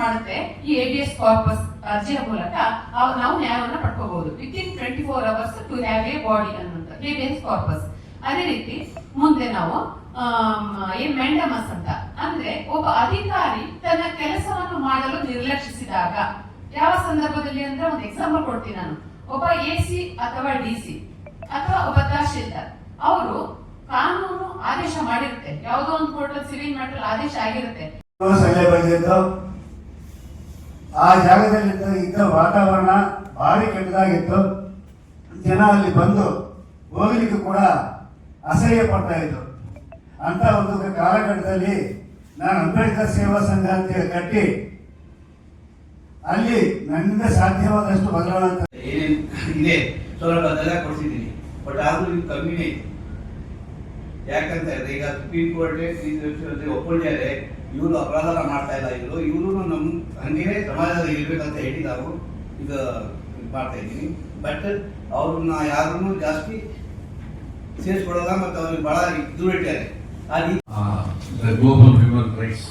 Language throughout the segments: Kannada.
ಮಾಡುತ್ತೆ ಈ ಎಬಿಎಸ್ ಕಾರ್ಪಸ್ ಅರ್ಜಿಯ ಮೂಲಕ ನಾವು ನ್ಯಾಯವನ್ನು ಪಡ್ಕೋಬಹುದು. Within twenty four hours to have a body ಅನ್ನುವಂಥ ಎಸ್ ಕಾರ್ಪಸ್ ಅದೇ ರೀತಿ ಮುಂದೆ ನಾವು ಏನ್ ಮ್ಯಾಂಡಮಸ್ ಅಂತ, ಅಂದ್ರೆ ಒಬ್ಬ ಅಧಿಕಾರಿ ತನ್ನ ಕೆಲಸವನ್ನು ಮಾಡಲು ನಿರ್ಲಕ್ಷಿಸಿದಾಗ, ಯಾವ ಸಂದರ್ಭದಲ್ಲಿ ಅಂದ್ರೆ ಒಂದು ಎಕ್ಸಾಂಪಲ್ ಕೊಡ್ತೀನಿ ನಾನು. ಒಬ್ಬ ಎ ಸಿ ಅಥವಾ ಡಿ ಸಿ ಅಥವಾ ಒಬ್ಬ ತಹಶೀಲ್ದಾರ್, ಅವರು ಕಾನೂನು ಆದೇಶ ಮಾಡಿರುತ್ತೆ. ಯಾವುದೋ ಒಂದು ಕೋರ್ಟ್ ಸಿವಿಲ್ ಮ್ಯಾಟರ್ ಆದೇಶ ಆಗಿರುತ್ತೆ. ಆ ಜಾಗದಲ್ಲಿ ಇದ್ದ ವಾತಾವರಣ ಭಾರಿ ಕೆಟ್ಟದಾಗಿತ್ತು. ಜನ ಅಲ್ಲಿ ಬಂದು ಹೋಗಲಿಕ್ಕೆ ಕೂಡ ಅಸಹ್ಯ ಪಡ್ತಾ ಇದ್ರು. ಅಂತ ಒಂದು ಕಾಲಘಟ್ಟದಲ್ಲಿ ನಾನು ಅಂಬೇಡ್ಕರ್ ಸೇವಾ ಸಂಘ ಅಂತ ಕಟ್ಟಿ, ಅಲ್ಲಿ ನನ್ನಿಂದ ಸಾಧ್ಯವಾದಷ್ಟು ಬದಲಾವಣೆ ಇದೆ? ಸೌಲಭ್ಯ ಕೊಡ್ತಿದ್ದೀನಿ ಬಟ್ ಆದ್ರೂ ಕಮ್ಮಿನೇ. ಯಾಕಂತ ಹೇಳಿದ್ರೆ ಈಗ ಸುಪ್ರೀಂ ಕೋರ್ಟ್ ಒಪ್ಪಿದ್ದಾರೆ ಇವರು ಅಪರಾಧ ಮಾಡ್ತಾ ಇಲ್ಲ ಇವರು. ಇವರು ನಮ್ಮ ಹಂಗೇನೆ ಸಮಾಜದಲ್ಲಿ ಇರ್ಬೇಕಂತ ಹೇಳಿ ನಾವು ಈಗ ಮಾಡ್ತಾ ಇದ್ದೀನಿ ಬಟ್ ಅವ್ರನ್ನ ಯಾರನ್ನು ಜಾಸ್ತಿ ಸೇರಿಸ್ಕೊಡಲ್ಲ ಮತ್ತು ಅವ್ರಿಗೆ ಬಹಳ ದೂರ ಇಟ್ಟಿದ್ದಾರೆ ಗ್ಲೋಬಲ್ ಹ್ಯೂಮನ್ ರೈಟ್ಸ್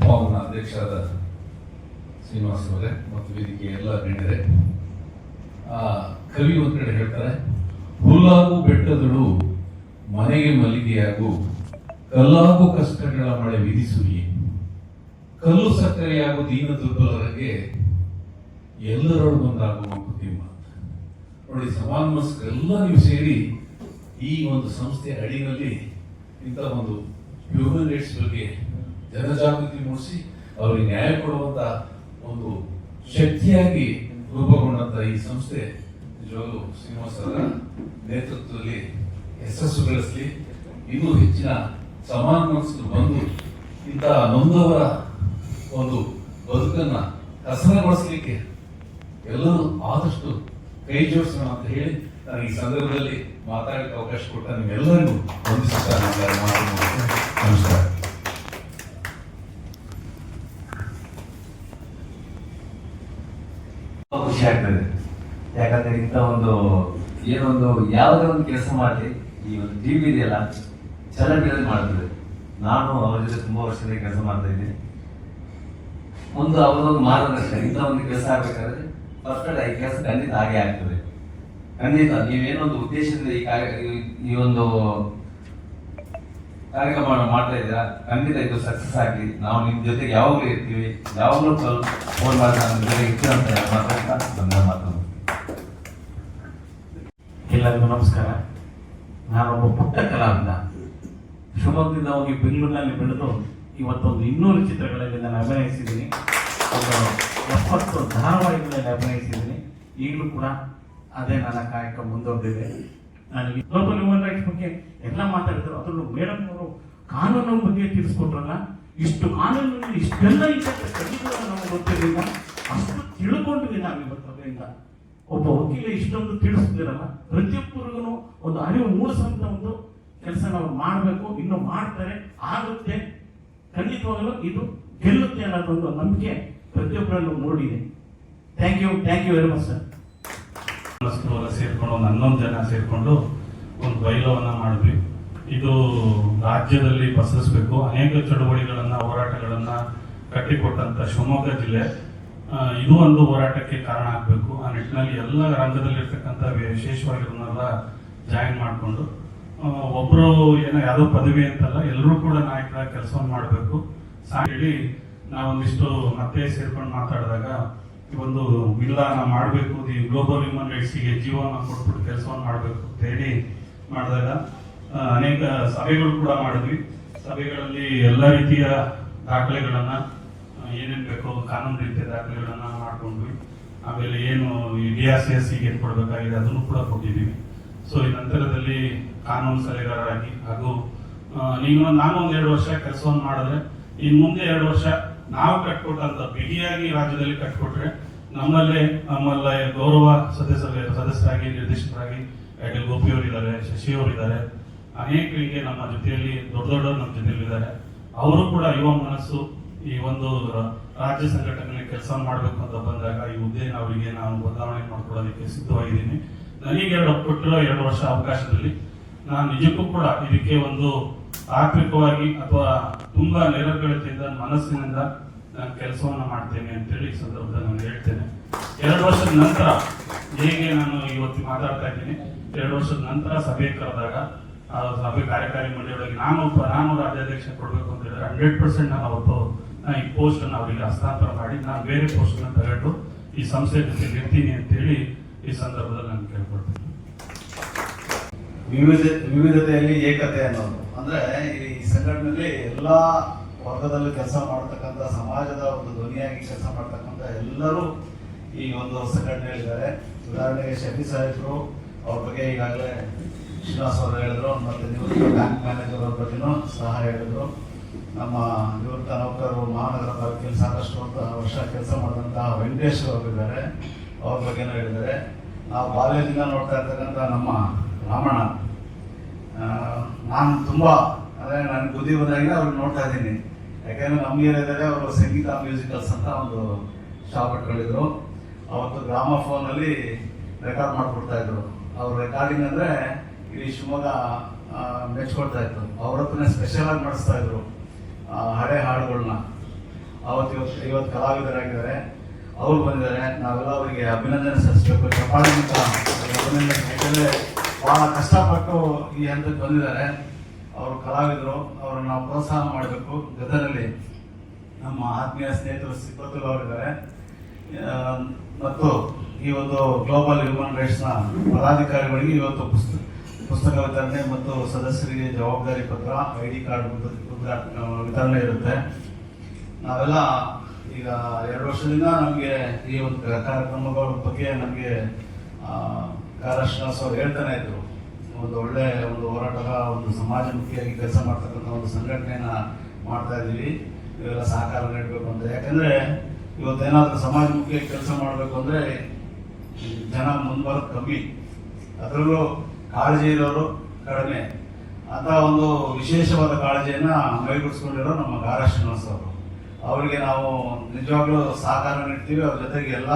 ಫಾರ್ಮ್ನ ಅಧ್ಯಕ್ಷರಾದ ಶ್ರೀನಿವಾಸ್ ಅವರೇ ಮತ್ತು ವೇದಿಕೆ ಎಲ್ಲ ಆ, ಕವಿ ಒಂದ್ ಕಡೆ ಹೇಳ್ತಾರೆ ಹುಲ್ಲಾಗು ಬೆಟ್ಟದಳು ಮನೆಗೆ ಮಲ್ಲಿಗೆಯಾಗು ಕಲ್ಲಾಗು ಕಷ್ಟಗಳ ಮಳೆ ವಿಧಿಸುವಿ. ಕಲ್ಲು ಸಕ್ಕರೆಯಾಗು ದೀನ ದುರ್ಬಲರಿಗೆ ಎಲ್ಲರೊಳಗೊಂದಾಗು ಮಂಕುತಿಮ್ಮ ನೋಡಿ ಸಮಾನ್ಮಸ್ಕರೆಲ್ಲ ನೀವು ಸೇರಿ ಈ ಒಂದು ಸಂಸ್ಥೆ ಅಡಿನಲ್ಲಿ ಇಂಥ ಒಂದು ಹ್ಯೂಮನ್ ರೈಟ್ಸ್ ಬಗ್ಗೆ ಜನಜಾಗೃತಿ ಮೂಡಿಸಿ, ಅವರಿಗೆ ನ್ಯಾಯ ಕೊಡುವಂತ ಒಂದು ಶಕ್ತಿಯಾಗಿ ರೂಪುಗೊಂಡಂತ ಈ ಸಂಸ್ಥೆ ನಿಜವಾಗ್ಲೂ ಶ್ರೀನಿವಾಸರ ನೇತೃತ್ವದಲ್ಲಿ ಯಶಸ್ಸು ಗಳಿಸಲಿ ಇನ್ನೂ ಹೆಚ್ಚಿನ ಸಮಾನ ಮನಸ್ಸು ಬಂದು ಇಂತಹ ನೊಂದವರ ಒಂದು ಬದುಕನ್ನು ಹಸನಗೊಳಿಸಲಿಕ್ಕೆ ಎಲ್ಲರೂ ಆದಷ್ಟು ಕೈ ಜೋಡಿಸೋಣ ಅಂತ ಹೇಳಿ ನಾನು ಈ ಸಂದರ್ಭದಲ್ಲಿ ಮಾತಾಡಕ್ಕೆ ಅವಕಾಶ ಕೊಟ್ಟ ನಿಮ್ಮೆಲ್ಲರಿಗೂ ವಂದಿಸುತ್ತಾ ನಮಸ್ಕಾರ. ಖುಷಿ ಆಗ್ತದೆ. ಯಾಕಂದ್ರೆ ಇಂಥ ಒಂದು ಏನೊಂದು ಯಾವುದೇ ಒಂದು ಕೆಲಸ ಮಾಡಲಿ ಈ ಒಂದು ಟಿವಿ ಇದೆಯಲ್ಲ ಚಾಲೆಂಜ್ ಮಾಡ್ತದೆ. ನಾನು ಅವ್ರ ಜೊತೆ ತುಂಬಾ ವರ್ಷದಿಂದ ಕೆಲಸ ಮಾಡ್ತಾ ಇದ್ದೀನಿ. ಒಂದು ಅವರೊಂದು ಮಾರ್ಗದರ್ಶನ, ಇಂಥ ಒಂದು ಕೆಲಸ ಆಗ್ಬೇಕಾದ್ರೆ ಪರ್ಫೆಕ್ಟ್ ಈ ಕೆಲಸ ಖಂಡಿತ ಹಾಗೆ ಆಗ್ತದೆ. ಖಂಡಿತ ನೀವೇನೊಂದು ಉದ್ದೇಶದಿಂದ ಈ ಈ- ಒಂದು ಕಾರ್ಯಕ್ರಮ ಮಾಡ್ತಾ ಇದ್ದೀರಾ, ಖಂಡಿತ ಇದು ಸಕ್ಸಸ್ ಆಗಲಿ. ನಾವು ನಿಮ್ ಜೊತೆಗೆ ಯಾವಾಗಲೂ ಇರ್ತೀವಿ. ಯಾವಾಗಲೂ ಫೋನ್ ಮಾಡಿ ನಮ್ಮ ಇರ್ತೀವಿ ಅಂತ ಮಾತಾಡ್ತಾ ಮಾತು ಎಲ್ಲರಿಗೂ ನಮಸ್ಕಾರ. ನಾನೊಬ್ಬ ಪುಟ್ಟ ಕಲಾವಿದ ಶಿವಮೊಗ್ಗದಿಂದ ಹೋಗಿ ಬೆಂಗಳೂರಿನಲ್ಲಿ ಬೆಳೆದು ಇವತ್ತೊಂದು ಇನ್ನೂರು ಚಿತ್ರಗಳಲ್ಲಿ ನಾನು ಅಭಿನಯಿಸಿದ್ದೀನಿ. ಒಂದು ಎಪ್ಪತ್ತು ಧಾರಾವಾಹಿಗಳಲ್ಲಿ ಅಭಿನಯಿಸಿದ್ದೀನಿ. ಈಗಲೂ ಕೂಡ ಅದೇ ನನ್ನ ಕಾಯಕ ಮುಂದುವರೆದಿದೆ ನಾನು ಗ್ಲೋಬಲ್ ಹ್ಯೂಮನ್ ರೈಟ್ಸ್ ಬಗ್ಗೆ ಎಲ್ಲ ಮಾತಾಡಿದ್ರು. ಅದರಲ್ಲೂ ಮೇಡಮ್ ಅವರು ಕಾನೂನು ಬಗ್ಗೆ ತಿಳಿಸ್ಕೊಟ್ರಲ್ಲ, ಇಷ್ಟು ಕಾನೂನಿನಲ್ಲಿ ಇಷ್ಟೆಲ್ಲ ಖಂಡಿತ ನಮಗೆ ಗೊತ್ತಿರಲಿಲ್ಲ ಅಷ್ಟು ತಿಳ್ಕೊಂಡ್ವಿ ನಾವು ಇವತ್ತು ಅದರಿಂದ. ಒಬ್ಬ ವಕೀಲ ಇಷ್ಟೊಂದು ತಿಳಿಸ್ತಿರಲ್ಲ ಪ್ರತಿಯೊಬ್ಬರಿಗೂ ಒಂದು ಅರಿವು ಮೂಡಿಸುವಂತ ಒಂದು ಕೆಲಸ ನಾವು ಮಾಡಬೇಕು, ಇನ್ನು ಮಾಡ್ತಾರೆ, ಆಗುತ್ತೆ. ಖಂಡಿತವಾಗಲೂ ಇದು ಗೆಲ್ಲುತ್ತೆ ಅನ್ನೋದೊಂದು ನಂಬಿಕೆ ಪ್ರತಿಯೊಬ್ಬರಲ್ಲೂ ಮೂಡಿದೆ. Thank you thank you very much sir ಸೇರ್ಕೊಂಡು ಒಂದು ಹನ್ನೊಂದು ಜನ ಸೇರ್ಕೊಂಡು ಒಂದು ಬೈಲವನ್ನು ಮಾಡಿದ್ವಿ. ಇದು ರಾಜ್ಯದಲ್ಲಿ ಪಸರಿಸಬೇಕು, ಅನೇಕ ಚಳುವಳಿಗಳನ್ನ, ಹೋರಾಟಗಳನ್ನ ಕಟ್ಟಿಕೊಟ್ಟಂಥ ಶಿವಮೊಗ್ಗ ಜಿಲ್ಲೆ. ಇದು ಒಂದು ಹೋರಾಟಕ್ಕೆ ಕಾರಣ ಆಗಬೇಕು. ಆ ನಿಟ್ಟಿನಲ್ಲಿ ಎಲ್ಲ ರಂಗದಲ್ಲಿರ್ತಕ್ಕಂಥ ವಿಶೇಷವಾಗಿರೋನ್ನೆಲ್ಲ ಜಾಯಿನ್ ಮಾಡಿಕೊಂಡು ಒಬ್ಬರು ಏನೋ ಯಾವುದೋ ಪದವಿ ಅಂತಲ್ಲ ಎಲ್ಲರೂ ಕೂಡ ನಾಯಕರ ಕೆಲಸವನ್ನು ಮಾಡಬೇಕು. ಹೇಳಿ, ನಾವೊಂದಿಷ್ಟು ಮತ್ತೆ ಸೇರ್ಕೊಂಡು ಮಾತಾಡಿದಾಗ ಒಂದು ಇಲ್ಲ ನಾವು ಮಾಡಬೇಕು ದಿ ಗ್ಲೋಬಲ್ ಹ್ಯೂಮನ್ ರೈಟ್ಸ್ಗೆ ಜೀವನ ಕೊಟ್ಬಿಟ್ಟು ಕೆಲಸವನ್ನು ಮಾಡಬೇಕು ಅಂತ ಹೇಳಿ ಮಾಡಿದಾಗ ಅನೇಕ ಸಭೆಗಳು ಕೂಡ ಮಾಡಿದ್ವಿ. ಸಭೆಗಳಲ್ಲಿ ಎಲ್ಲ ರೀತಿಯ ದಾಖಲೆಗಳನ್ನ ಏನೇನ್ ಬೇಕೋ ಕಾನೂನು ರೀತಿಯ ದಾಖಲೆಗಳನ್ನು ಮಾಡಿಕೊಂಡ್ವಿ ಆಮೇಲೆ ಏನು ಡಿ ಆರ್ ಸಿ ಎಸ್ ಏನು ಕೊಡಬೇಕಾಗಿದೆ ಅದನ್ನು ಕೂಡ ಕೊಟ್ಟಿದ್ದೀವಿ. ಸೊ ಈ ನಂತರದಲ್ಲಿ ಕಾನೂನು ಸಲಹೆಗಾರರಾಗಿ ಹಾಗೂ ನೀವು ನಾನು ಎರಡು ವರ್ಷ ಕೆಲಸವನ್ನು ಮಾಡಿದ್ರೆ ಇನ್ನು ಮುಂದೆ ಎರಡು ವರ್ಷ ನಾವು ಕಟ್ಕೊಟ್ಟಂತ ಬಿಗಿಯಾಗಿ ರಾಜ್ಯದಲ್ಲಿ ಕಟ್ಕೊಟ್ರೆ ನಮ್ಮಲ್ಲೇ ನಮ್ಮಲ್ಲೇ ಗೌರವ ಸದಸ್ಯ ಸದಸ್ಯರಾಗಿ, ನಿರ್ದೇಶಕರಾಗಿ ಎಲ್ ಗೋಪಿ ಅವರಿದ್ದಾರೆ ಅನೇಕರಿಗೆ ನಮ್ಮ ಜೊತೆಯಲ್ಲಿ ದೊಡ್ಡ ದೊಡ್ಡವರು ನಮ್ಮ ಜೊತೆಯಲ್ಲಿ ಇದ್ದಾರೆ ಅವರು ಕೂಡ ಯುವ ಮನಸ್ಸು ಈ ಒಂದು ರಾಜ್ಯ ಸಂಘಟನೆ ಕೆಲಸ ಮಾಡಬೇಕು ಅಂತ ಬಂದಾಗ ಈ ಹುದ್ದೆನ ಅವರಿಗೆ ನಾನು ಬದಲಾವಣೆ ಮಾಡ್ಕೊಳ್ಳೋದಕ್ಕೆ ಸಿದ್ಧವಾಗಿದ್ದೀನಿ. ನನಗೆ ಎರಡು ಕೊಟ್ಟಿರೋ ಎರಡು ವರ್ಷ ಅವಕಾಶದಲ್ಲಿ ನಾನು ನಿಜಕ್ಕೂ ಕೂಡ ಇದಕ್ಕೆ ಒಂದು ತಾತ್ವಿಕವಾಗಿ ಅಥವಾ ತುಂಬಾ ನಿರರ್ಗಳತೆಯಿಂದ, ಮನಸ್ಸಿನಿಂದ ನಾನು ಕೆಲಸವನ್ನು ಮಾಡ್ತೇನೆ ಅಂತೇಳಿ ಈ ಸಂದರ್ಭದಲ್ಲಿ ನಾನು ಹೇಳ್ತೇನೆ. ಎರಡು ವರ್ಷದ ನಂತರ ಹೇಗೆ ನಾನು ಇವತ್ತು ಮಾತಾಡ್ತಾ ಇದ್ದೀನಿ, ಎರಡು ವರ್ಷದ ನಂತರ ಸಭೆ ಕರೆದಾಗ, ಆ ಸಭೆ ಕಾರ್ಯಕಾರಿ ಮಂಡಳಿಯೊಳಗೆ ನಾನು ನಾನು ರಾಜ್ಯಾಧ್ಯಕ್ಷ ಕೊಡಬೇಕು ಅಂತ ಹೇಳಿದ್ರೆ ಹಂಡ್ರೆಡ್ ಪರ್ಸೆಂಟ್ ನಾನು ಅವತ್ತು ಈ ಪೋಸ್ಟ್ ಅನ್ನು ಅವರಿಗೆ ಹಸ್ತಾಂತರ ಮಾಡಿ, ನಾನು ಬೇರೆ ಪೋಸ್ಟ್ ಅನ್ನ ತಗೊಂಡು ಈ ಸಂಸ್ಥೆ ಜೊತೆ ಇರ್ತೀನಿ ಅಂತೇಳಿ ಈ ಸಂದರ್ಭದಲ್ಲಿ ನಾನು ಕೇಳ್ಕೊಳ್ತೀನಿ. ವಿವಿಧ ವಿವಿಧತೆಯಲ್ಲಿ ಏಕತೆ ಅನ್ನೋದು. ಅಂದ್ರೆ ಈ ಸಂಘಟನೆಯಲ್ಲಿ ಎಲ್ಲ ವರ್ಗದಲ್ಲಿ ಕೆಲಸ ಮಾಡತಕ್ಕಂಥ, ಸಮಾಜದ ಒಂದು ಧ್ವನಿಯಾಗಿ ಕೆಲಸ ಮಾಡ್ತಕ್ಕಂಥ ಎಲ್ಲರೂ ಈ ಒಂದು ಸಂಘಟನೆಯಲ್ಲಿದ್ದಾರೆ. ಉದಾಹರಣೆಗೆ ಶಫಿ ಸಾಹೇಬರು, ಅವ್ರ ಬಗ್ಗೆ ಈಗಾಗಲೇ ಶ್ರೀನಿವಾಸ್ ಅವರು ಹೇಳಿದ್ರು, ಮತ್ತೆ ನಿವೃತ್ತ ಬ್ಯಾಂಕ್ ಮ್ಯಾನೇಜರ್ ಅವ್ರ ಬಗ್ಗೆನೂ ಸಹ ಹೇಳಿದ್ರು. ನಮ್ಮ ನಿವೃತ್ತ ನೌಕರರು ಮಹಾನಗರ ಪಾಲಿಕೆಯಲ್ಲಿ ಸಾಕಷ್ಟು ವರ್ಷ ಕೆಲಸ ಮಾಡಿದಂತಹ ವೆಂಕಟೇಶ್ ಅವರು ಇದ್ದಾರೆ. ಅವ್ರ ಬಗ್ಗೆನೂ ಹೇಳಿದ್ದಾರೆ ನಾವು ಬಾಲ್ಯದಿಂದ ನೋಡ್ತಾ ಇರ್ತಕ್ಕಂಥ ನಮ್ಮ ರಾಮಣ್ಣ ನಾನು ತುಂಬ, ಅಂದರೆ ನಾನು ಬುದ್ಧಿ ಬಂದಾಗಿಂದ ಅವ್ರಿಗೆ ನೋಡ್ತಾ ಇದ್ದೀನಿ. ಯಾಕೆಂದರೆ ನಮ್ಮ ಏರಿಯಾದಲ್ಲಿ ಅವರು ಸಂಗೀತ ಮ್ಯೂಸಿಕಲ್ಸ್ ಅಂತ ಒಂದು ಶಾಪ್ ಇಟ್ಕೊಂಡಿದ್ರು. ಅವತ್ತು ಗ್ರಾಮ ಫೋನಲ್ಲಿ ರೆಕಾರ್ಡ್ ಮಾಡಿಕೊಡ್ತಾ ಇದ್ರು. ಅವ್ರ ರೆಕಾರ್ಡಿಂಗ್ ಅಂದರೆ ಇಡೀ ಶಿವಮೊಗ್ಗ ಮೆಚ್ಕೊಳ್ತಾ ಇತ್ತು. ಅವ್ರ ಹತ್ರನೇ ಸ್ಪೆಷಲಾಗಿ ಮಾಡಿಸ್ತಾ ಇದ್ರು. ಹಳೆ ಹಾಡುಗಳನ್ನ ಅವತ್ತು ಇವತ್ತು ಇವತ್ತು ಕಲಾವಿದರಾಗಿದ್ದಾರೆ. ಅವರು ಬಂದಿದ್ದಾರೆ. ನಾವೆಲ್ಲ ಅವರಿಗೆ ಅಭಿನಂದನೆ ಸಲ್ಲಿಸಬೇಕು. ಅವ್ರಿಗೆ ಅಭಿನಂದನೆ ಯಾಕಂದರೆ ಬಹಳ ಕಷ್ಟಪಟ್ಟು ಈ ಹಂತಕ್ಕೆ ಬಂದಿದ್ದಾರೆ. ಅವರು ಕಲಾವಿದರು. ಅವರನ್ನು ನಾವು ಪ್ರೋತ್ಸಾಹ ಮಾಡಬೇಕು. ಜೊತೆಯಲ್ಲಿ ನಮ್ಮ ಆತ್ಮೀಯ ಸ್ನೇಹಿತರು ಸಿಬ್ಬತ್ತು ಅವರಿದ್ದಾರೆ. ಮತ್ತು ಈ ಒಂದು ಗ್ಲೋಬಲ್ ಹ್ಯೂಮನ್ ರೈಟ್ಸ್ನ ಪದಾಧಿಕಾರಿಗಳಿಗೆ ಇವತ್ತು ಪುಸ್ತಕ ಪುಸ್ತಕ ವಿತರಣೆ ಮತ್ತು ಸದಸ್ಯರಿಗೆ ಜವಾಬ್ದಾರಿ ಪತ್ರ, ಐ ಡಿ ಕಾರ್ಡ್ ವಿತರಣೆ ಇರುತ್ತೆ. ನಾವೆಲ್ಲ ಈಗ ಎರಡು ವರ್ಷದಿಂದ ನಮಗೆ ಈ ಒಂದು ಕಾರ್ಯಕ್ರಮಗಳ ಬಗ್ಗೆ ನಮಗೆ ಕಾರ್ಯಶ್ರಾಸ್ ಅವರು ಹೇಳ್ತಾನೆ ಇದ್ರು. ಒಂದು ಒಳ್ಳೆ ಒಂದು ಹೋರಾಟದ ಒಂದು ಸಮಾಜಮುಖಿಯಾಗಿ ಕೆಲಸ ಮಾಡ್ತಕ್ಕಂಥ ಒಂದು ಸಂಘಟನೆಯನ್ನ ಮಾಡ್ತಾ ಇದ್ದೀವಿ. ಇವೆಲ್ಲ ಸಹಕಾರ ನೀಡಬೇಕು ಅಂತ. ಯಾಕಂದ್ರೆ ಇವತ್ತೇನಾದ್ರೂ ಸಮಾಜಮುಖಿಯಾಗಿ ಕೆಲಸ ಮಾಡಬೇಕು ಅಂದ್ರೆ ಜನ ಮುಂದುವರೆದು ಕಮ್ಮಿ. ಅದರಲ್ಲೂ ಕಾಳಜಿ ಇರೋರು ಕಡಿಮೆ. ಅಂತ ಒಂದು ವಿಶೇಷವಾದ ಕಾಳಜಿಯನ್ನು ಮೈಗೂಡಿಸ್ಕೊಂಡಿರೋ ನಮ್ಮ ಗಾರ ಶ್ರೀನಿವಾಸ್ ಅವರು ಅವರಿಗೆ ನಾವು ನಿಜವಾಗ್ಲೂ ಸಹಕಾರ ನೀಡ್ತೀವಿ. ಅವ್ರ ಜೊತೆಗೆ ಎಲ್ಲ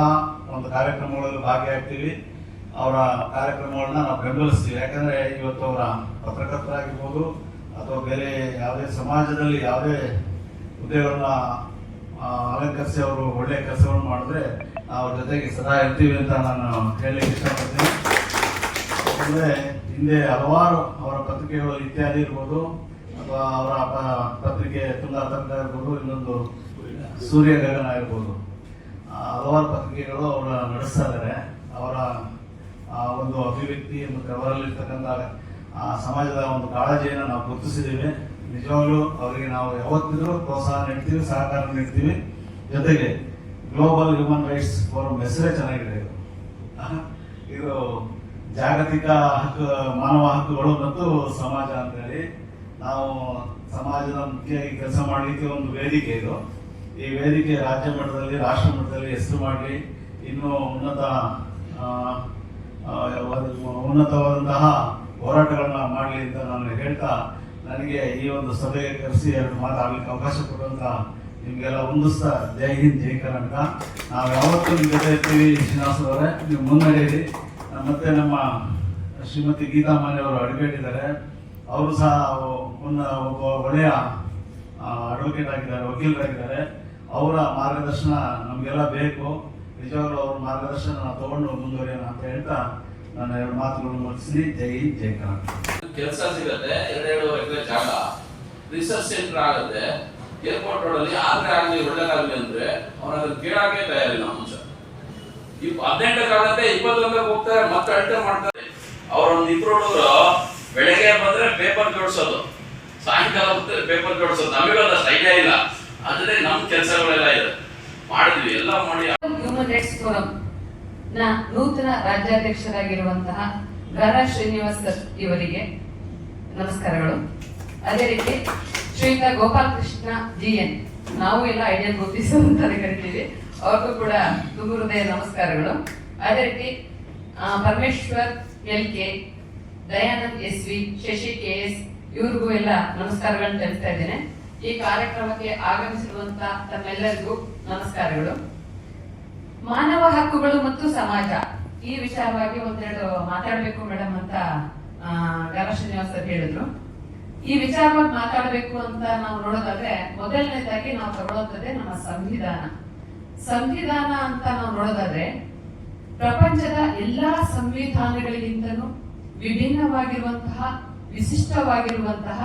ಒಂದು ಕಾರ್ಯಕ್ರಮಗಳಲ್ಲಿ ಭಾಗಿಯಾಗ್ತೀವಿ. ಅವರ ಕಾರ್ಯಕ್ರಮಗಳನ್ನ ನಾವು ಬೆಂಬಲಿಸ್ತೀವಿ. ಯಾಕಂದ್ರೆ ಇವತ್ತು ಅವರ ಪತ್ರಕರ್ತರಾಗಿರ್ಬೋದು ಅಥವಾ ಬೇರೆ ಯಾವುದೇ ಸಮಾಜದಲ್ಲಿ ಯಾವುದೇ ಹುದ್ದೆಗಳನ್ನ ಅಲಂಕರಿಸಿ ಅವರು ಒಳ್ಳೆಯ ಕೆಲಸಗಳನ್ನು ಮಾಡಿದ್ರೆ ಅವ್ರ ಜೊತೆಗೆ ಸದಾ ಇರ್ತೀವಿ ಅಂತ ನಾನು ಹೇಳಲಿಕ್ಕೆ ಇಷ್ಟಪಡ್ತೀನಿ. ಯಾಕಂದ್ರೆ ಹಿಂದೆ ಹಲವಾರು ಅವರ ಪತ್ರಿಕೆಗಳು ಇತ್ಯಾದಿ ಇರ್ಬೋದು, ಅಥವಾ ಅವರ ಪತ್ರಿಕೆ ತುಂಗಾ ತರಂಗ ಇರ್ಬೋದು, ಇನ್ನೊಂದು ಸೂರ್ಯ ಗಗನ ಇರ್ಬೋದು. ಹಲವಾರು ಪತ್ರಿಕೆಗಳು ಅವರ ನಡೆಸ್ತಾ ಇದ್ದಾರೆ ಅವರ ಒಂದು ಅಭಿವ್ಯಕ್ತಿ ಮತ್ತು ಅವರಲ್ಲಿರ್ತಕ್ಕಂಥ ಆ, ಸಮಾಜದ ಒಂದು ಕಾಳಜಿಯನ್ನು ನಾವು ಗುರುತಿಸಿದ್ದೀವಿ. ನಿಜವಾಗ್ಲೂ ಅವರಿಗೆ ನಾವು ಯಾವತ್ತಿದ್ರೂ ಪ್ರೋತ್ಸಾಹ ನೀಡ್ತೀವಿ, ಸಹಕಾರ ನೀಡ್ತೀವಿ. ಜೊತೆಗೆ ಗ್ಲೋಬಲ್ ಹ್ಯೂಮನ್ ರೈಟ್ಸ್ ಫೋರಂ ಹೆಸರೇ ಚೆನ್ನಾಗಿದೆ. ಇದು ಜಾಗತಿಕ ಹಕ್ಕು, ಮಾನವ ಹಕ್ಕುಗಳು ಮತ್ತು ಸಮಾಜ ಅಂತ ಹೇಳಿ ನಾವು ಸಮಾಜದ ಮುಖ್ಯವಾಗಿ ಕೆಲಸ ಮಾಡಲಿಕ್ಕೆ ಒಂದು ವೇದಿಕೆ ಇದು. ಈ ವೇದಿಕೆ ರಾಜ್ಯ ಮಟ್ಟದಲ್ಲಿ, ರಾಷ್ಟ್ರ ಮಟ್ಟದಲ್ಲಿ ಹೆಸರು ಮಾಡಲಿ, ಇನ್ನೂ ಉನ್ನತ ಉನ್ನತವಾದಂತಹ ಹೋರಾಟಗಳನ್ನ ಮಾಡಲಿ ಅಂತ ನಾನು ಹೇಳ್ತಾ ನನಗೆ ಈ ಒಂದು ಸಭೆಗೆ ಕರೆಸಿ ಎರಡು ಮಾತಾಡಲಿಕ್ಕೆ ಅವಕಾಶ ಕೊಡುವಂತ ನಿಮ್ಗೆಲ್ಲ ಹೊಂದಿಸ್ತಾ ಜೈ ಹಿಂದ್, ಜೈ ಕರ್ನಾಟಕ. ನಾವು ಯಾವತ್ತೂ ನಿಮ್ಮ ಜೊತೆ ಇರ್ತೀವಿ, ಶ್ರೀನಿವಾಸ ಅವರೇ. ನೀವು ಮುನ್ನಡೆಯಿರಿ. ಮತ್ತೆ ನಮ್ಮ ಶ್ರೀಮತಿ ಗೀತಾ ಮಾನೆ ಅವರು ಅಡ್ವೊಕೇಟ್ ಇದ್ದಾರೆ ಅವರು ಸಹ ಒಂದು ಒಬ್ಬ ಒಳ್ಳೆಯ ಅಡ್ವೊಕೇಟ್ ಆಗಿದ್ದಾರೆ ವಕೀಲರಾಗಿದ್ದಾರೆ ಅವರ ಮಾರ್ಗದರ್ಶನ ನಮಗೆಲ್ಲ ಬೇಕು. ನಿಜವಾಗ್ಲೂ ಅವ್ರ ಮಾರ್ಗದರ್ಶನ ತಗೊಂಡು ಮುಂದುವರಿಯೋಣ ಅಂತ ಹೇಳ್ತಾ ನನ್ನ ಎರಡು ಮಾತುಗಳನ್ನು ಮುಗಿಸಿ ಜೈ ಜೈ ಕರ್ನಾಟಕ. ಕೆಲಸ ಸಿಗುತ್ತೆ ಎರಡೆರಡು ಎಕರೆ ಜಾಗ. ರಿಸರ್ಚ್ ಸೆಂಟರ್ ಆಗುತ್ತೆ. ಏರ್ಪೋರ್ಟ್ ರೋಡಲ್ಲಿ ಆದ್ರೆ ಆಗಲಿ ಒಳ್ಳೇದಾಗ್ಲಿ ಅಂದ್ರೆ ಅವ್ರ ಕೇಳಾಕೆ ತಯಾರಿಲ್ಲ ಮುಂಚೆ. ಹದಿನೆಂಟಕ್ಕೆ ಆಗತ್ತೆ, ಇಪ್ಪತ್ತೊಂದಕ್ಕೆ ಹೋಗ್ತಾರೆ, ಮತ್ತೆ ಅಳ್ತೆ ಮಾಡ್ತಾರೆ. ಅವ್ರ ಒಂದ್ ಇಬ್ರು ಹುಡುಗರು ಬೆಳಗ್ಗೆ ಬಂದ್ರೆ ಪೇಪರ್ ಜೋಡಿಸೋದು ಸಾಯಂಕಾಲ ಬಂದ್ರೆ ಪೇಪರ್ ಜೋಡಿಸೋದು ನಮಗೊಂದಷ್ಟು ಐಡಿಯಾ ಇಲ್ಲ. ಅದನ್ನೇ ನಮ್ಮ ಕೆಲಸಗಳೆಲ್ಲ ಇದೆ. ಮಾಡಿದ್ವಿ, ಎಲ್ಲ ಮಾಡಿ. ಹ್ಯೂಮನ್ ರೈಟ್ಸ್ ಫೋರಂ ನೂತನ ರಾಜ್ಯಾಧ್ಯಕ್ಷರಾಗಿರುವಂತಹ ಗರ ಶ್ರೀನಿವಾಸ್ ಇವರಿಗೆ ನಮಸ್ಕಾರಗಳು. ಅದೇ ರೀತಿ ಶ್ರೀಯುತ ಗೋಪಾಲಕೃಷ್ಣ ಜಿ ಎನ್ ನಾವು ಎಲ್ಲ ಐಡಿಯಾ ಗುರುತಿಸುವಂತ ಕರಿತೀವಿ. ಅವ್ರಿಗೂ ಕೂಡ ತುಂಬ ನಮಸ್ಕಾರಗಳು. ಅದೇ ರೀತಿ Parameshwar, L K, Dayanand, S V, Shashi, K S, ಇವ್ರಿಗೂ ಎಲ್ಲ ನಮಸ್ಕಾರಗಳನ್ನು ತಿಳಿಸ್ತಾ ಇದ್ದೇನೆ. ಈ ಕಾರ್ಯಕ್ರಮಕ್ಕೆ ಆಗಮಿಸಿರುವಂತ ತಮ್ಮೆಲ್ಲರಿಗೂ ನಮಸ್ಕಾರಗಳು. ಮಾನವ ಹಕ್ಕುಗಳು ಮತ್ತು ಸಮಾಜ, ಈ ವಿಚಾರವಾಗಿ ಒಂದೆರಡು ಮಾತಾಡಬೇಕು ಮೇಡಮ್ ಅಂತ ಗಣೇಶ್ ಶ್ರೀನಿವಾಸ್ ಹೇಳಿದ್ರು. ಈ ವಿಚಾರವಾಗಿ ಮಾತಾಡಬೇಕು ಅಂತ ನಾವು ನೋಡೋದಾದ್ರೆ, ಮೊದಲನೇದಾಗಿ ನಾವು ತಗೊಳ್ಳೋದೇ ನಮ್ಮ ಸಂವಿಧಾನ. ಸಂವಿಧಾನ ಅಂತ ನಾವು ನೋಡೋದಾದ್ರೆ ಪ್ರಪಂಚದ ಎಲ್ಲಾ ಸಂವಿಧಾನಗಳಿಗಿಂತಲೂ ವಿಭಿನ್ನವಾಗಿರುವಂತಹ, ವಿಶಿಷ್ಟವಾಗಿರುವಂತಹ,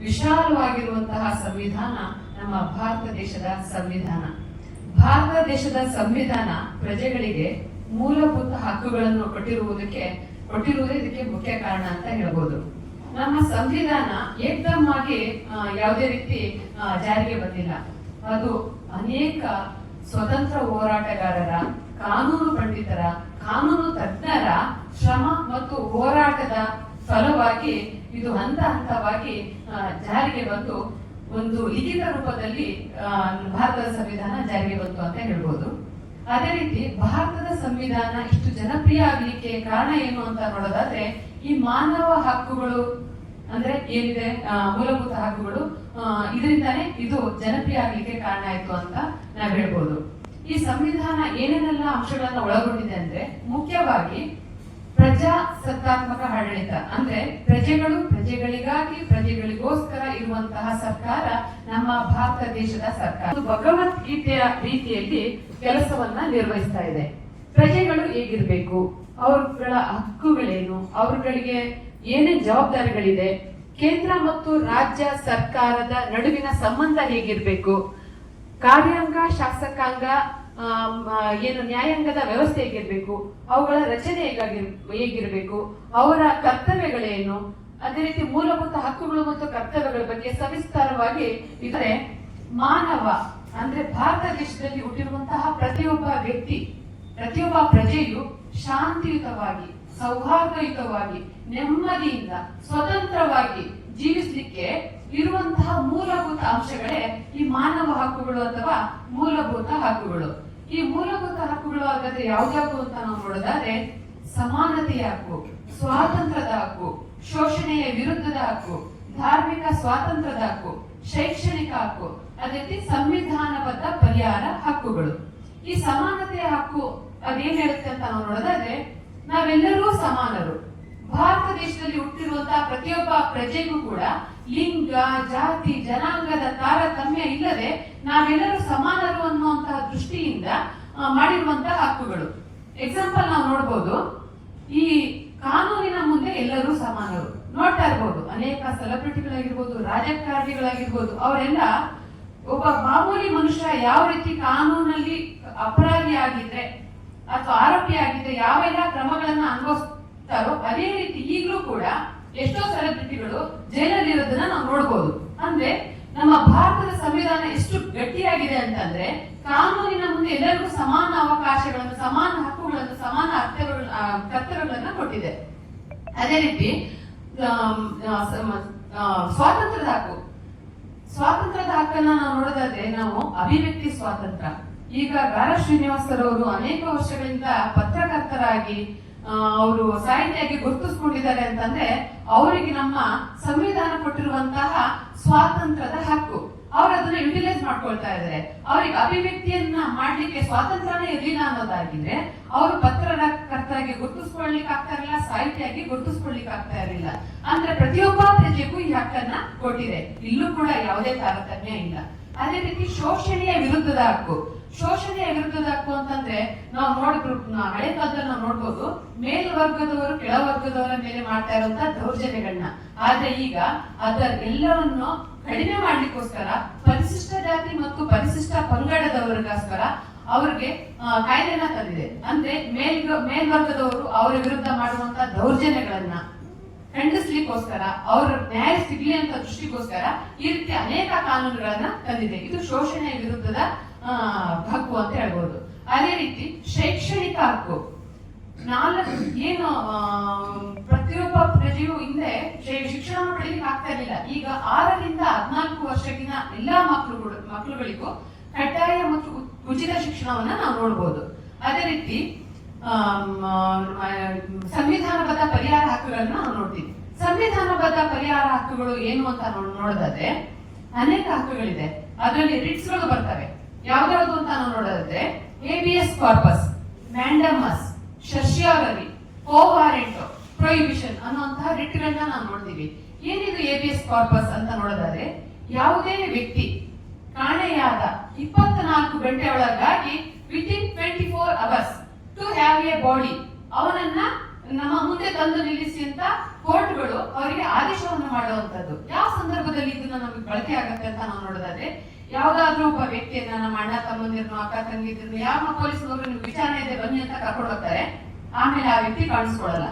ವಿಶಾಲವಾಗಿರುವಂತಹ ಸಂವಿಧಾನ ನಮ್ಮ ಭಾರತ ದೇಶದ ಸಂವಿಧಾನ. ಭಾರತ ದೇಶದ ಸಂವಿಧಾನ ಪ್ರಜೆಗಳಿಗೆ ಮೂಲಭೂತ ಹಕ್ಕುಗಳನ್ನು ಕೊಟ್ಟಿರುವುದಕ್ಕೆ, ಕೊಟ್ಟಿರುವುದೇ ಇದಕ್ಕೆ ಮುಖ್ಯ ಕಾರಣ ಅಂತ ಹೇಳ್ಬೋದು. ನಮ್ಮ ಸಂವಿಧಾನ ಏಕ್ದಮ್ ಆಗಿ ಯಾವುದೇ ರೀತಿ ಜಾರಿಗೆ ಬಂದಿಲ್ಲ. ಅದು ಅನೇಕ ಸ್ವತಂತ್ರ ಹೋರಾಟಗಾರರ, ಕಾನೂನು ಪಂಡಿತರ, ಕಾನೂನು ತಜ್ಞರ ಶ್ರಮ ಮತ್ತು ಹೋರಾಟದ ಫಲವಾಗಿ ಇದು ಹಂತ ಹಂತವಾಗಿ ಜಾರಿಗೆ ಬಂದು ಒಂದು ಲಿಖಿತ ರೂಪದಲ್ಲಿ ಭಾರತದ ಸಂವಿಧಾನ ಜಾರಿಗೆ ಬಂತು ಅಂತ ಹೇಳ್ಬೋದು. ಅದೇ ರೀತಿ ಭಾರತದ ಸಂವಿಧಾನ ಇಷ್ಟು ಜನಪ್ರಿಯ ಆಗಲಿಕ್ಕೆ ಕಾರಣ ಏನು ಅಂತ ನೋಡೋದಾದ್ರೆ ಈ ಮಾನವ ಹಕ್ಕುಗಳು ಅಂದ್ರೆ ಏನಿದೆ? ಮೂಲಭೂತ ಹಕ್ಕುಗಳು. ಇದರಿಂದಾನೇ ಇದು ಜನಪ್ರಿಯ ಆಗ್ಲಿಕ್ಕೆ ಕಾರಣ ಆಯ್ತು ಅಂತ ನಾವ್ ಹೇಳ್ಬೋದು. ಈ ಸಂವಿಧಾನ ಏನೇನೆಲ್ಲ ಅಂಶಗಳನ್ನ ಒಳಗೊಂಡಿದೆ ಅಂದ್ರೆ ಮುಖ್ಯವಾಗಿ ಪ್ರಜಾಸತ್ತಾತ್ಮಕ ಆಡಳಿತ. ಅಂದ್ರೆ ಪ್ರಜೆಗಳು ಪ್ರಜೆಗಳಿಗಾಗಿ ಪ್ರಜೆಗಳಿಗೋಸ್ಕರ ಇರುವಂತಹ ಸರ್ಕಾರ ನಮ್ಮ ಭಾರತ ದೇಶದ ಸರ್ಕಾರ. ಭಗವದ್ಗೀತೆಯ ರೀತಿಯಲ್ಲಿ ಕೆಲಸವನ್ನ ನಿರ್ವಹಿಸ್ತಾ ಇದೆ. ಪ್ರಜೆಗಳು ಹೇಗಿರ್ಬೇಕು? ಅವ್ರಗಳ ಹಕ್ಕುಗಳೇನು? ಅವರುಗಳಿಗೆ ಏನೇನ್ ಜವಾಬ್ದಾರಿಗಳಿದೆ, ಕೇಂದ್ರ ಮತ್ತು ರಾಜ್ಯ ಸರ್ಕಾರದ ನಡುವಿನ ಸಂಬಂಧ ಹೇಗಿರ್ಬೇಕು? ಕಾರ್ಯಾಂಗ, ಶಾಸಕಾಂಗ ಏನು ನ್ಯಾಯಾಂಗದ ವ್ಯವಸ್ಥೆ ಹೇಗಿರ್ಬೇಕು? ಅವುಗಳ ರಚನೆ ಹೇಗಾಗಿ ಹೇಗಿರಬೇಕು? ಅವರ ಕರ್ತವ್ಯಗಳೇನು? ಅದೇ ರೀತಿ ಮೂಲಭೂತ ಹಕ್ಕುಗಳು ಮತ್ತು ಕರ್ತವ್ಯಗಳ ಬಗ್ಗೆ ಸವಿಸ್ತಾರವಾಗಿ ಇದ್ರೆ ಮಾನವ, ಅಂದ್ರೆ ಭಾರತ ದೇಶದಲ್ಲಿ ಹುಟ್ಟಿರುವಂತಹ ಪ್ರತಿಯೊಬ್ಬ ವ್ಯಕ್ತಿ, ಪ್ರತಿಯೊಬ್ಬ ಪ್ರಜೆಯು ಶಾಂತಿಯುತವಾಗಿ ಸೌಹಾರ್ದಯುತವಾಗಿ, ನೆಮ್ಮದಿಯಿಂದ, ಸ್ವತಂತ್ರವಾಗಿ ಜೀವಿಸಲಿಕ್ಕೆ ಇರುವಂತಹ ಮೂಲಭೂತ ಅಂಶಗಳೇ ಈ ಮಾನವ ಹಕ್ಕುಗಳು ಅಥವಾ ಮೂಲಭೂತ ಹಕ್ಕುಗಳು. ಈ ಮೂಲಭೂತ ಹಕ್ಕುಗಳು ಹಾಗಾದ್ರೆ ಯಾವ್ದಾವು ಅಂತ ನಾವು ನೋಡೋದಾದ್ರೆ ಸಮಾನತೆಯ ಹಕ್ಕು, ಸ್ವಾತಂತ್ರ್ಯದ ಹಕ್ಕು, ಶೋಷಣೆಯ ವಿರುದ್ಧದ ಹಕ್ಕು, ಧಾರ್ಮಿಕ ಸ್ವಾತಂತ್ರ್ಯದ ಹಕ್ಕು, ಶೈಕ್ಷಣಿಕ ಹಕ್ಕು, ಅದೇ ರೀತಿ ಸಂವಿಧಾನಬದ್ಧ ಪರಿಹಾರ ಹಕ್ಕುಗಳು. ಈ ಸಮಾನತೆಯ ಹಕ್ಕು ಅದೇನ್ ಹೇಳುತ್ತೆ ಅಂತ ನಾವು ನೋಡೋದಾದ್ರೆ ನಾವೆಲ್ಲರೂ ಸಮಾನರು. ಭಾರತ ದೇಶದಲ್ಲಿ ಹುಟ್ಟಿರುವಂತಹ ಪ್ರತಿಯೊಬ್ಬ ಪ್ರಜೆಗೂ ಕೂಡ ಲಿಂಗ, ಜಾತಿ, ಜನಾಂಗದ ತಾರತಮ್ಯ ಇಲ್ಲದೆ ನಾವೆಲ್ಲರೂ ಸಮಾನರು ಅನ್ನುವಂತಹ ದೃಷ್ಟಿಯಿಂದ ಮಾಡಿರುವಂತಹ ಹಕ್ಕುಗಳು. ಎಕ್ಸಾಂಪಲ್ ನಾವು ನೋಡ್ಬೋದು. ಈ ಕಾನೂನಿನ ಮುಂದೆ ಎಲ್ಲರೂ ಸಮಾನರು. ನೋಡ್ತಾ ಇರ್ಬೋದು. ಅನೇಕ ಸೆಲೆಬ್ರಿಟಿಗಳಾಗಿರ್ಬೋದು ರಾಜಕಾರಣಿಗಳಾಗಿರ್ಬೋದು, ಅವರೆಲ್ಲ ಒಬ್ಬ ಮಾಮೂಲಿ ಮನುಷ್ಯ ಯಾವ ರೀತಿ ಕಾನೂನಲ್ಲಿ ಅಪರಾಧಿ ಆಗಿದ್ರೆ ಅಥವಾ ಆರೋಪಿ ಯಾವ ಯಾವೆಲ್ಲ ಕ್ರಮಗಳನ್ನ ಅನುಭವಿಸ್ತಾರೋ ಅದೇ ರೀತಿ ಈಗಲೂ ಕೂಡ ಎಷ್ಟೋ ಸೆಲೆಬ್ರಿಟಿಗಳು ಜೈಲಲ್ಲಿ ಇರೋದನ್ನ ನಾವು ನೋಡ್ಬೋದು. ಅಂದ್ರೆ ನಮ್ಮ ಭಾರತದ ಸಂವಿಧಾನ ಎಷ್ಟು ಗಟ್ಟಿಯಾಗಿದೆ ಅಂತಂದ್ರೆ ಕಾನೂನಿನ ಮುಂದೆ ಎಲ್ಲರಿಗೂ ಸಮಾನ ಅವಕಾಶಗಳನ್ನು, ಸಮಾನ ಹಕ್ಕುಗಳನ್ನು, ಸಮಾನ ಅರ್ಥಗಳು ಕರ್ತವ್ಯಗಳನ್ನ ಕೊಟ್ಟಿದೆ. ಅದೇ ರೀತಿ ಸ್ವಾತಂತ್ರ್ಯದ ಹಕ್ಕು. ಸ್ವಾತಂತ್ರ್ಯದ ಹಕ್ಕನ್ನ ನಾವು ನೋಡೋದಾದ್ರೆ ನಾವು ಅಭಿವ್ಯಕ್ತಿ ಸ್ವಾತಂತ್ರ್ಯ. ಈಗ ಗಾರ ಶ್ರೀನಿವಾಸರವರು ಅನೇಕ ವರ್ಷಗಳಿಂದ ಪತ್ರಕರ್ತರಾಗಿ ಅವರು ಸಾಹಿತಿಯಾಗಿ ಗುರುತಿಸ್ಕೊಂಡಿದ್ದಾರೆ ಅಂತಂದ್ರೆ ಅವರಿಗೆ ನಮ್ಮ ಸಂವಿಧಾನ ಕೊಟ್ಟಿರುವಂತಹ ಸ್ವಾತಂತ್ರ್ಯದ ಹಕ್ಕು. ಅವ್ರು ಅದನ್ನ ಯುಟಿಲೈಸ್ ಮಾಡ್ಕೊಳ್ತಾ ಇದ್ದಾರೆ ಅವ್ರಿಗೆ ಅಭಿವ್ಯಕ್ತಿಯನ್ನ ಮಾಡ್ಲಿಕ್ಕೆ ಸ್ವಾತಂತ್ರ್ಯನೇ ಇರಲಿಲ್ಲ ಅನ್ನೋದಾಗಿದ್ರೆ ಅವರು ಪತ್ರಕರ್ತರಾಗಿ ಗುರುತಿಸ್ಕೊಳ್ಲಿಕ್ಕೆ ಆಗ್ತಾ ಇರಲಿಲ್ಲ, ಸಾಹಿತಿಯಾಗಿ ಗುರುತಿಸ್ಕೊಳ್ಲಿಕ್ಕೆ ಆಗ್ತಾ ಇರಲಿಲ್ಲ. ಅಂದ್ರೆ ಪ್ರತಿಯೊಬ್ಬ ಪ್ರಜೆಗೂ ಈ ಹಕ್ಕನ್ನ ಕೊಟ್ಟಿದೆ. ಇಲ್ಲೂ ಕೂಡ ಯಾವುದೇ ತಾರತಮ್ಯ ಇಲ್ಲ. ಅದೇ ರೀತಿ ಶೋಷಣೆಯ ವಿರುದ್ಧದ ಹಕ್ಕು. ಶೋಷಣೆಯ ವಿರುದ್ಧದ ಹಕ್ಕು ಅಂತಂದ್ರೆ ನಾವು ನೋಡಿದ್ರು ಹಳೆ ಕಾಲದಲ್ಲಿ ನಾವು ನೋಡ್ಬೋದು, ಮೇಲ್ವರ್ಗದವರು ಕೆಳವರ್ಗದವರ ಮೇಲೆ ಮಾಡ್ತಾ ಇರುವಂತಹ ದೌರ್ಜನ್ಯಗಳನ್ನ ಆದ್ರೆ ಈಗ ಅದರ ಎಲ್ಲವನ್ನು ಕಡಿಮೆ ಮಾಡ್ಲಿಕ್ಕೋಸ್ಕರ, ಪರಿಶಿಷ್ಟ ಜಾತಿ ಮತ್ತು ಪರಿಶಿಷ್ಟ ಪಂಗಡದವರಿಗೋಸ್ಕರ ಅವ್ರಿಗೆ ಕಾಯ್ದೆನ ತಂದಿದೆ. ಅಂದ್ರೆ ಮೇಲ್ ಮೇಲ್ವರ್ಗದವರು ಅವರ ವಿರುದ್ಧ ಮಾಡುವಂತಹ ದೌರ್ಜನ್ಯಗಳನ್ನ. ಖಂಡಿಸ್ಲಿಕ್ಕೋಸ್ಕರ ಅವ್ರ ನ್ಯಾಯ ಸಿಗ್ಲಿ ಅಂತ ದೃಷ್ಟಿಗೋಸ್ಕರ ಈ ರೀತಿ ಅನೇಕ ಕಾನೂನುಗಳನ್ನ ತಂದಿದೆ. ಇದು ಶೋಷಣೆಯ ವಿರುದ್ಧದ ಹಕ್ಕು ಅಂತ ಹೇಳ್ಬೋದು. ಅದೇ ರೀತಿ ಶೈಕ್ಷಣಿಕ ಹಕ್ಕು. ನಾಲ್ಕು, ಏನು ಪ್ರತಿಯೊಬ್ಬ ಪ್ರಜೆಯು ಹಿಂದೆ ಶಿಕ್ಷಣ ಪಡೆಯಲಿಕ್ಕೆ ಆಗ್ತಾ ಇರಲಿಲ್ಲ. ಈಗ ಆರರಿಂದ ಹದಿನಾಲ್ಕು ವರ್ಷಕ್ಕಿನ ಎಲ್ಲಾ ಮಕ್ಕಳು ಮಕ್ಕಳುಗಳಿಗೂ ಕಡ್ಡಾಯ ಮತ್ತು ಉಚಿತ ಶಿಕ್ಷಣವನ್ನ ನಾವು ನೋಡ್ಬೋದು. ಅದೇ ರೀತಿ ಸಂವಿಧಾನಬದ್ಧ ಪರಿಹಾರ ಹಕ್ಕುಗಳನ್ನ ನಾವು ನೋಡ್ತೀವಿ. ಸಂವಿಧಾನಬದ್ಧ ಪರಿಹಾರ ಹಕ್ಕುಗಳು ಏನು ಅಂತ ನೋಡೋದಾದ್ರೆ ಅನೇಕ ಹಕ್ಕುಗಳಿದೆ. ಅದರಲ್ಲಿ ರಿಟ್ಸ್ಗಳು ಬರ್ತವೆ. ಯಾವ್ದಾದ್ರು ಅಂತ ನಾವು ನೋಡೋದಾದ್ರೆ habeas corpus mandamus certiorari quo warranto, prohibition ಅನ್ನುವಂತಹ ರಿಟ್ಗಳನ್ನ ನಾವು ನೋಡ್ತೀವಿ. ಏನಿದು ಎಬಿಎಸ್ ಕಾರ್ಪಸ್ ಅಂತ ನೋಡೋದಾದ್ರೆ ಯಾವುದೇ ವ್ಯಕ್ತಿ ಕಾಣೆಯಾದ ಇಪ್ಪತ್ನಾಲ್ಕು ಗಂಟೆ ಒಳಗಾಗಿ within twenty four hours to have a body ಅವನನ್ನ ನಮ್ಮ ಮುಂದೆ ತಂದು ನಿಲ್ಲಿಸಿ ಅಂತ ಕೋರ್ಟ್ಗಳು ಅವರಿಗೆ ಆದೇಶವನ್ನು ಮಾಡುವಂತದ್ದು ಯಾವ ಸಂದರ್ಭದಲ್ಲಿ ಇದನ್ನ ನಮಗೆ ಬಳಕೆ ಆಗತ್ತೆ ಅಂತ ನಾವು ನೋಡೋದಾದ್ರೆ, ಯಾವ್ದಾದ್ರೂ ಒಬ್ಬ ವ್ಯಕ್ತಿಯನ್ನ ನಮ್ಮ ಅಣ್ಣ, ತಮ್ಮಂದಿರನ್ನು, ಅಕ್ಕ ತಂಗಿದ್ರು ಯಾವ ಪೊಲೀಸ್ನವರು ನೀವು ವಿಚಾರಣೆ ಇದೆ ಬನ್ನಿ ಅಂತ ಕರ್ಕೊಂಡು ಹೋಗ್ತಾರೆ ಆಮೇಲೆ ಆ ವ್ಯಕ್ತಿ ಕಾಣಿಸ್ಕೊಳ್ಳಲ್ಲ.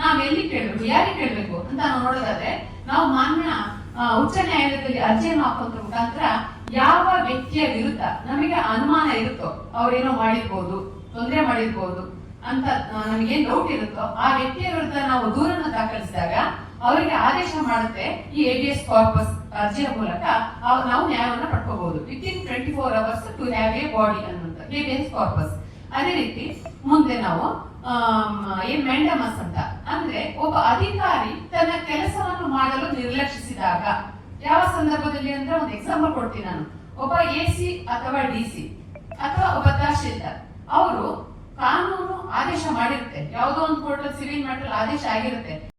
ನಾವ್ ಎಲ್ಲಿ ಕೇಳ್ಬೇಕು, ಯಾರಿಗೆ ಕೇಳ್ಬೇಕು ಅಂತ ನಾವು ನೋಡೋದಾದ್ರೆ, ನಾವು ಮಾನ್ಯ ಉಚ್ಚ ನ್ಯಾಯಾಲಯದಲ್ಲಿ ಅರ್ಜಿಯನ್ನು ಹಾಕುವಂತ ಮುಖಾಂತರ ಯಾವ ವ್ಯಕ್ತಿಯ ವಿರುದ್ಧ ನಮಗೆ ಅನುಮಾನ ಇರುತ್ತೋ, ಅವ್ರೇನೋ ಮಾಡಿರ್ಬೋದು. ತೊಂದರೆ ಮಾಡಿರ್ಬೋದು ಅಂತ ನಮ್ಗೆ ನಮಗೇನ್ ಡೌಟ್ ಇರುತ್ತೋ ಆ ವ್ಯಕ್ತಿಯ ವಿರುದ್ಧ ನಾವು ದೂರನ್ನು ದಾಖಲಿಸಿದಾಗ ಅವರಿಗೆ ಆದೇಶ ಮಾಡುತ್ತೆ ಈ ಎಬಿಎಸ್ ಕಾರ್ಪಸ್ ಅರ್ಜಿಯ ಮೂಲಕ ನಾವು ನ್ಯಾಯವನ್ನು ಪಡ್ಕೋಬಹುದು. Within twenty four hours to have a body ಅನ್ನುವಂಥ ಎಬಿಎಸ್ ಕಾರ್ಪಸ್ ಅದೇ ರೀತಿ ಮುಂದೆ ನಾವು ಏನ್ ಮ್ಯಾಂಡಮಸ್ ಅಂತ, ಅಂದ್ರೆ ಒಬ್ಬ ಅಧಿಕಾರಿ ತನ್ನ ಕೆಲಸವನ್ನು ಮಾಡಲು ನಿರ್ಲಕ್ಷಿಸಿದಾಗ, ಯಾವ ಸಂದರ್ಭದಲ್ಲಿ ಅಂದ್ರೆ ಒಂದು ಎಕ್ಸಾಂಪಲ್ ಕೊಡ್ತೀನಿ ನಾನು. ಒಬ್ಬ ಎ ಅಥವಾ ಡಿ ಸಿ ಅಥವಾ ಒಬ್ಬ ತಹಶೀಲ್ದಾರ್. ಅವರು ಕಾನೂನು ಆದೇಶ ಮಾಡಿರುತ್ತೆ. ಯಾವುದೋ ಒಂದು ಕೋರ್ಟ್ ಸಿವಿಲ್ ಮ್ಯಾಟರ್ ಆದೇಶ ಆಗಿರುತ್ತೆ.